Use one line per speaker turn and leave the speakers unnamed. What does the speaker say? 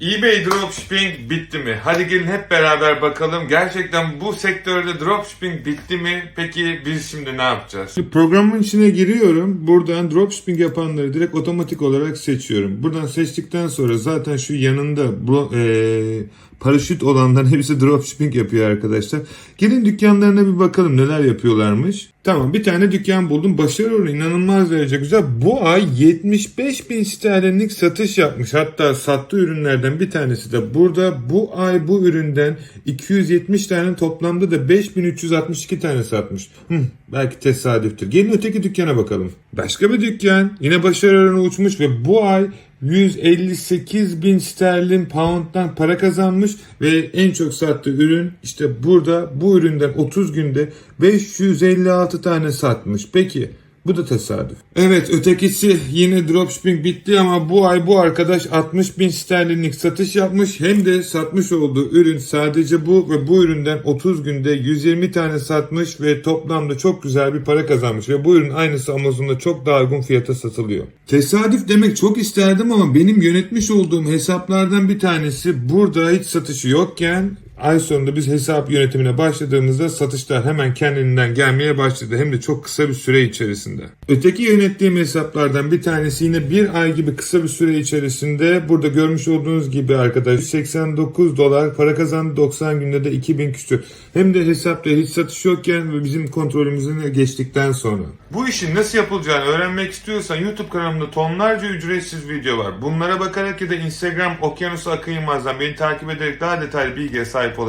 eBay dropshipping bitti mi? Hadi gelin hep beraber bakalım. Gerçekten bu sektörde dropshipping bitti mi? Peki biz şimdi ne yapacağız?
Programın içine giriyorum. Buradan dropshipping yapanları direkt otomatik olarak seçiyorum. Buradan seçtikten sonra zaten şu yanında bu eee, paraşüt olanların hepsi dropshipping yapıyor arkadaşlar. Gelin dükkanlarına bir bakalım neler yapıyorlarmış. Tamam bir tane dükkan buldum. Başarı oranı inanılmaz derece güzel. Bu ay 75 bin sterlinlik satış yapmış. Hatta sattığı ürünlerden bir tanesi de burada. Bu ay bu üründen 270 tane toplamda da 5362 tane satmış. Hı, belki tesadüftür. Gelin öteki dükkana bakalım. Başka bir dükkan. Yine başarı oranı uçmuş ve bu ay 158 bin sterlin pound'dan para kazanmış ve en çok sattığı ürün işte burada bu üründen 30 günde 556 tane satmış. Peki bu da tesadüf. Evet ötekisi yine dropshipping bitti ama bu ay bu arkadaş 60 bin sterlinlik satış yapmış. Hem de satmış olduğu ürün sadece bu ve bu üründen 30 günde 120 tane satmış ve toplamda çok güzel bir para kazanmış. Ve bu ürün aynısı Amazon'da çok daha uygun fiyata satılıyor. Tesadüf demek çok isterdim ama benim yönetmiş olduğum hesaplardan bir tanesi burada hiç satışı yokken Ay sonunda biz hesap yönetimine başladığımızda satışlar hemen kendinden gelmeye başladı. Hem de çok kısa bir süre içerisinde. Öteki yönettiğim hesaplardan bir tanesi yine bir ay gibi kısa bir süre içerisinde burada görmüş olduğunuz gibi arkadaş 89 dolar para kazandı 90 günde de 2000 küsür. Hem de hesapta hiç satış yokken ve bizim kontrolümüzün geçtikten sonra.
Bu işin nasıl yapılacağını öğrenmek istiyorsan YouTube kanalımda tonlarca ücretsiz video var. Bunlara bakarak ya da Instagram Okyanus Akın Yılmaz'dan beni takip ederek daha detaylı bilgiye sahip